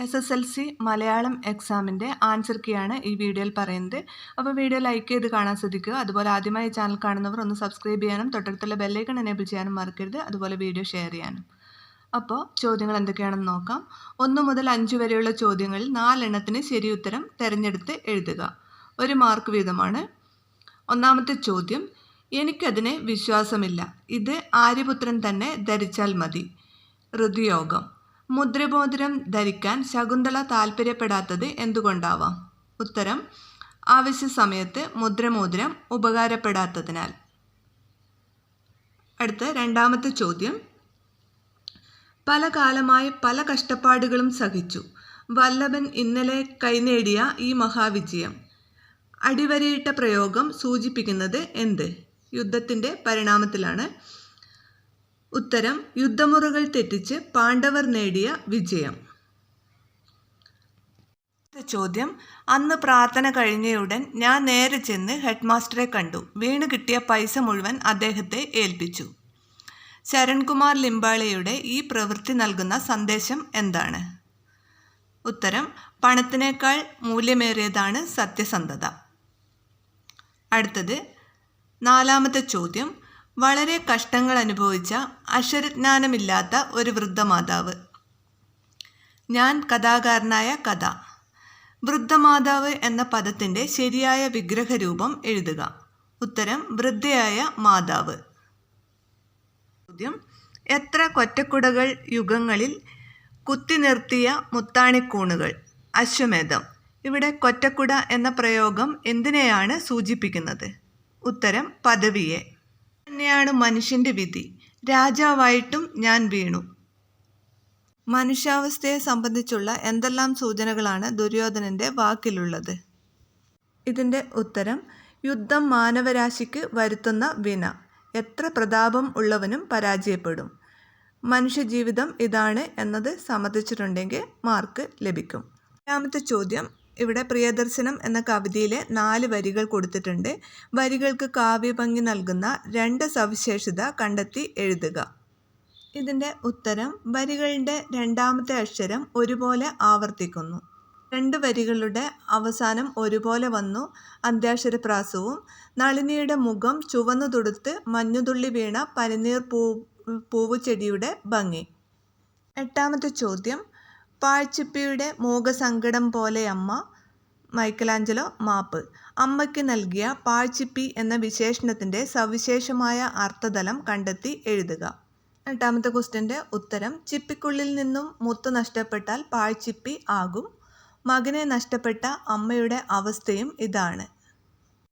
S S L C Malayalam എക്സാമിന്റെ answer കീയാണ് ഈ വീഡിയോയിൽ പറയുന്നത്. അപ്പോൾ വീഡിയോ ലൈക്ക് ചെയ്ത് കാണാൻ ശ്രദ്ധിക്കുക. അതുപോലെ ആദ്യമായി ചാനൽ കാണുന്നവർ ഒന്ന് സബ്സ്ക്രൈബ് ചെയ്യാനും തൊട്ടടുത്തുള്ള ബെല്ലൈക്കൺ എനേബിൾ ചെയ്യാനും മറക്കരുത്. അതുപോലെ വീഡിയോ ഷെയർ ചെയ്യാനും. അപ്പോൾ ചോദ്യങ്ങൾ എന്തൊക്കെയാണെന്ന് നോക്കാം. ഒന്ന് മുതൽ അഞ്ച് വരെയുള്ള ചോദ്യങ്ങളിൽ നാലെണ്ണത്തിന് ശരി ഉത്തരം തിരഞ്ഞെടുത്ത് എഴുതുക. ഒരു മാർക്ക് വീതമാണ്. ഒന്നാമത്തെ ചോദ്യം എനിക്കതിനെ വിശ്വാസമില്ല. ഇത് ആര്യപുത്രൻ തന്നെ ധരിച്ചാൽ മതി. ഋതുയോഗം. മുദ്രമോതിരം ധരിക്കാൻ ശകുന്തള താല്പര്യപ്പെടാത്തത് എന്തുകൊണ്ടാവാം? ഉത്തരം ആവശ്യ സമയത്ത് മുദ്രമോതിരം ഉപകാരപ്പെടാത്തതിനാൽ. അടുത്ത രണ്ടാമത്തെ ചോദ്യം. പല കാലമായി പല കഷ്ടപ്പാടുകളും സഹിച്ചു. വല്ലഭൻ ഇന്നലെ കൈനേടിയ ഈ മഹാവിജയം. അടിവരയിട്ട പ്രയോഗം സൂചിപ്പിക്കുന്നത് എന്ത്? യുദ്ധത്തിന്റെ പരിണാമത്തിലാണ്. ഉത്തരം യുദ്ധമുറകൾ തെറ്റിച്ച് പാണ്ഡവർ നേടിയ വിജയം. ചോദ്യം. അന്ന് പ്രാർത്ഥന കഴിഞ്ഞയുടൻ ഞാൻ നേരെ ചെന്ന് ഹെഡ് മാസ്റ്ററെ കണ്ടു. വീണ് കിട്ടിയ പൈസ മുഴുവൻ അദ്ദേഹത്തെ ഏൽപ്പിച്ചു. ശരൺകുമാർ ലിംബാളിയുടെ ഈ പ്രവൃത്തി നൽകുന്ന സന്ദേശം എന്താണ്? ഉത്തരം പണത്തിനേക്കാൾ മൂല്യമേറിയതാണ് സത്യസന്ധത. അടുത്തത്. നാലാമത്തെ ചോദ്യം. വളരെ കഷ്ടങ്ങൾ അനുഭവിച്ച അക്ഷരജ്ഞാനമില്ലാത്ത ഒരു വൃദ്ധമാതാവ്. ഞാൻ കഥാകാരനായ കഥ. വൃദ്ധമാതാവ് എന്ന പദത്തിന്റെ ശരിയായ വിഗ്രഹരൂപം എഴുതുക. ഉത്തരം വൃദ്ധയായ മാതാവ്. ചോദ്യം എത്ര കൊറ്റക്കുടകൾ യുഗങ്ങളിൽ കുത്തി നിർത്തിയ മുത്താണിക്കൂണുകൾ? അശ്വമേധം. ഇവിടെ കൊറ്റക്കുട എന്ന പ്രയോഗം എന്തിനെയാണ് സൂചിപ്പിക്കുന്നത്? ഉത്തരം പദവിയെ. തന്നെയാണ് മനുഷ്യന്റെ വിധി. രാജാവായിട്ടും ഞാൻ വീണു. മനുഷ്യാവസ്ഥയെ സംബന്ധിച്ചുള്ള എന്തെല്ലാം സൂചനകളാണ് ദുര്യോധനന്റെ വാക്കിലുള്ളത്? ഇതിന്റെ ഉത്തരം യുദ്ധം മാനവരാശിക്ക് വരുത്തുന്ന വിന. എത്ര പ്രതാപം ഉള്ളവനും പരാജയപ്പെടും. മനുഷ്യജീവിതം ഇതാണ് എന്നത് സമ്മതിച്ചിട്ടുണ്ടെങ്കിൽ മാർക്ക് ലഭിക്കും. രണ്ടാമത്തെ ചോദ്യം ഇവിടെ പ്രിയദർശനം എന്ന കവിതയിലെ നാല് വരികൾ കൊടുത്തിട്ടുണ്ട്. വരികൾക്ക് കാവ്യഭംഗി നൽകുന്ന രണ്ട് സവിശേഷത കണ്ടെത്തി എഴുതുക. ഇതിന്റെ ഉത്തരം വരികളുടെ രണ്ടാമത്തെ അക്ഷരം ഒരുപോലെ ആവർത്തിക്കുന്നു. രണ്ട് വരികളുടെ അവസാനം ഒരുപോലെ വന്നു അന്ത്യാക്ഷരപ്രാസവും. നളിനിയുടെ മുഖം ചുവന്നു തുടുത്ത് മഞ്ഞുതുള്ളി വീണ പനിനീർ പൂ പൂവുചെടിയുടെ ഭംഗി. എട്ടാമത്തെ ചോദ്യം പാഴ്ചിപ്പിയുടെ മൂകസങ്കടം പോലെ അമ്മ മൈക്കലാഞ്ചലോ മാപ്പ്. അമ്മയ്ക്ക് നൽകിയ പാഴ്ചിപ്പി എന്ന വിശേഷണത്തിന്റെ സവിശേഷമായ അർത്ഥതലം കണ്ടെത്തി എഴുതുക. എട്ടാമത്തെ ക്വസ്റ്റ്യന്റെ ഉത്തരം ചിപ്പിക്കുള്ളിൽ നിന്നും മുത്ത് നഷ്ടപ്പെട്ടാൽ പാഴ്ചിപ്പി ആകും. മകനെ നഷ്ടപ്പെട്ട അമ്മയുടെ അവസ്ഥയും ഇതാണ്.